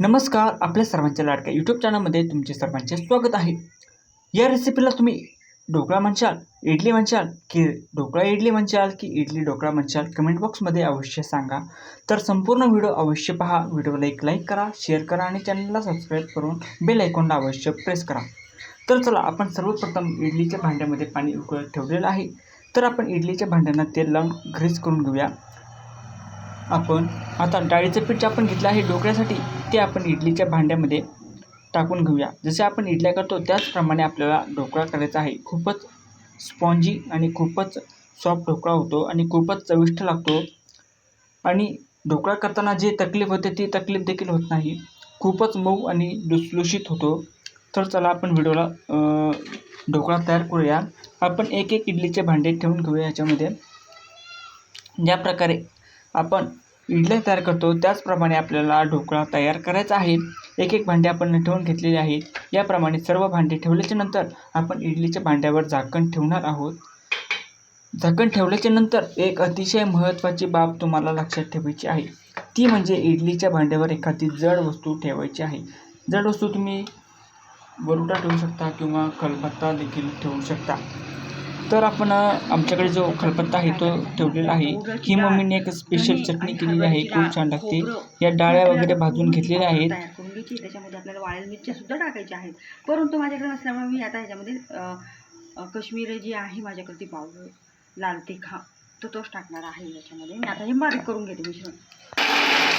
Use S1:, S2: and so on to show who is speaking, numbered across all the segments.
S1: नमस्कार आपल्या सर्वांच्या लाडक्या यूट्यूब चॅनलमध्ये तुमचे सर्वांचे स्वागत आहे. या रेसिपीला तुम्ही ढोकळा म्हणशाल इडली म्हणशाल की ढोकळा इडली म्हणशाल की इडली ढोकळा म्हणशाल कमेंट बॉक्समध्ये अवश्य सांगा. तर संपूर्ण व्हिडिओ अवश्य पहा. व्हिडिओला एक लाईक करा शेअर करा आणि चॅनलला सबस्क्राईब करून बेल आयकॉनला अवश्य प्रेस करा. तर चला आपण सर्वप्रथम इडलीच्या भांड्यामध्ये पाणी उकळत ठेवलेलं आहे. तर आपण इडलीच्या भांड्यांना तेल लावून ग्रीस करून घेऊया. आपण आता डाळीचं पीठ जे आपण घेतलं आहे ढोकळ्यासाठी ते आपण इडलीच्या भांड्यामध्ये टाकून घेऊया. जसे आपण इडल्या करतो त्याचप्रमाणे आपल्याला ढोकळा करायचा आहे. खूपच स्पॉन्जी आणि खूपच सॉफ्ट ढोकळा होतो आणि खूपच चविष्ट लागतो. आणि ढोकळा करताना जी तकलीफ होते ती तकलीफ देखील होत नाही. खूपच मऊ आणि लुसलुशीत होतो. तर चला आपण व्हिडिओला ढोकळा तयार करूया. आपण एक एक इडलीचे भांडे ठेवून घेऊया याच्यामध्ये. ज्या प्रकारे आपण इडल्या तयार करतो. त्याचप्रमाणे आपल्याला ढोकळा तयार करायचा आहे. एक एक भांडे आपण ठेवून घेतलेले आहेत. याप्रमाणे सर्व भांडे ठेवल्याच्या नंतर आपण इडलीच्या भांड्यावर झाकण ठेवणार आहोत. झाकण ठेवल्याच्या नंतर एक अतिशय महत्त्वाची बाब तुम्हाला लक्षात ठेवायची आहे. ती म्हणजे इडलीच्या भांड्यावर एखादी जड वस्तू ठेवायची आहे. जड वस्तू तुम्ही वरुटा ठेवू शकता किंवा कलबत्ता देखील ठेवू शकता. तर आपण आमच्याकडे जो खलबत्ता आहे तो ठेवलेला आहे. ही मम्मीने एक स्पेशल चटणी केलेली आहे खूप छान लागते. या डाळ्या वगैरे भाजून घेतलेल्या आहेत.
S2: त्याच्यामध्ये आपल्याला वाळेल मिरच्या सुद्धा टाकायच्या आहेत परंतु माझ्याकडे नसल्यामुळे मी आता ह्याच्यामध्ये काश्मीरी जी आहे माझ्याकडे ती पावडर लाल तिखा तो तोच टाकणार आहे याच्यामध्ये मी आता हे बारीक करून घेते मिश्रण.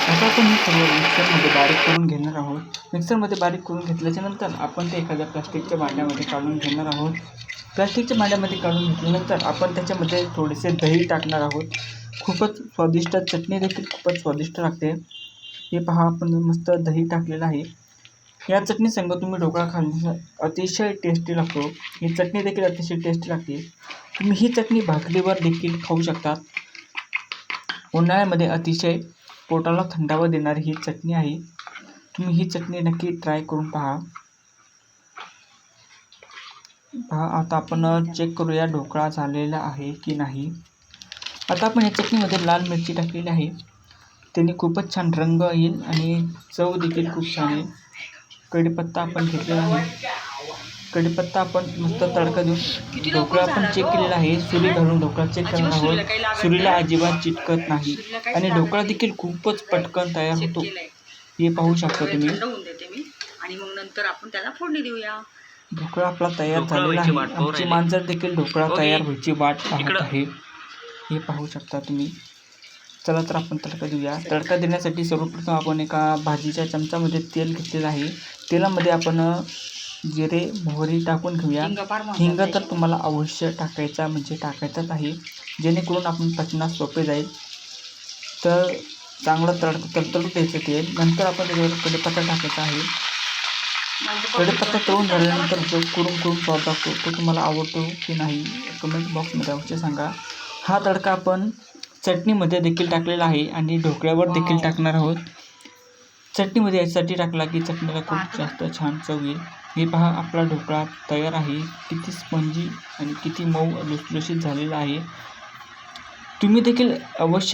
S1: आता आपण हे सर्व मिक्सरमध्ये बारीक करून घेणार आहोत. मिक्सरमध्ये बारीक करून घेतल्याच्या नंतर आपण ते एखाद्या प्लास्टिकच्या भांड्यामध्ये काढून घेणार आहोत. प्लास्टिकच्या भांड्यामध्ये काढून घेतल्यानंतर आपण त्याच्यामध्ये थोडेसे दही टाकणार आहोत. खूपच स्वादिष्ट चटणी देखील खूपच स्वादिष्ट लागते. हे पहा आपण मस्त दही टाकलेलं आहे. या चटणी संग तुम्ही ढोकळा खाल्ल्यास अतिशय टेस्टी लागतो. ही चटणी देखील अतिशय टेस्टी लागते. तुम्ही ही चटणी भाकरीवर देखील खाऊ शकतात उन्हाळ्यामध्ये अतिशय पोटाला थंडावा देणारी ही चटणी आहे. तुम्ही ही चटणी नक्की ट्राय करून पहा. पहा आता आपण चेक करूया ढोकळा झालेला आहे की नाही. आता आपण या चटणीमध्ये लाल मिरची टाकलेली आहे. त्याने खूपच छान रंग येईल आणि चव देखील खूप छान येईल. कढीपत्ता आपण घेतलेला आहे. कढीपत्ता आपण मस्त तडका देऊन ढोकळा आपण चेक केलेला आहे. सुरी घालून ढोकळा चेक करणार आहोत. सुरीला अजिबात चिटकत नाही. आणि ढोकळा देखील खूपच पटकन तयार होतो. हे पाहू शकता तुम्ही.
S2: आणि मग नंतर आपण त्याला फोडणी देऊया.
S1: ढोकळा आपला तयार झालेला आहे. आमची. मांजर देखील ढोकळा. तयार व्हायची वाट पाहत. आहे. हे पाहू शकता तुम्ही. चला तर आपण तडका देऊया. तडका देण्यासाठी सर्वप्रथम आपण एका भाजीच्या चमचामध्ये तेल घेतलेलं आहे. तेलामध्ये आपण जिरे मोहरी टाकून घेऊया.
S2: हिंग.
S1: तर तुम्हाला अवश्य टाकायचा म्हणजे टाकायचाच आहे. जेणेकरून आपण पचनास सोपे जाईल. तर चांगलं तड तडतडू द्यायचं तेल. नंतर आपण त्याच्यावर कढीपत्ता टाकायचा आहे.
S2: म्हणजे
S1: कढीपत्ता तळून झाल्यानंतर जो कुरुम कुरुम स्वाद लागतो तो तुम्हाला आवडतो की नाही कमेंट बॉक्समध्ये अवश्य सांगा. हा तडका आपण चटणीमध्ये देखील टाकलेला आहे आणि ढोकळ्यावर देखील. टाकणार आहोत. चटणीमध्ये यासाठी टाकला की चटणीला खूप जास्त छान चव येईल. हे पहा आपला ढोकळा तयार आहे. किती स्पंजी आणि किती मऊ लुसलुशीत झालेला आहे. तुम्ही देखील अवश्य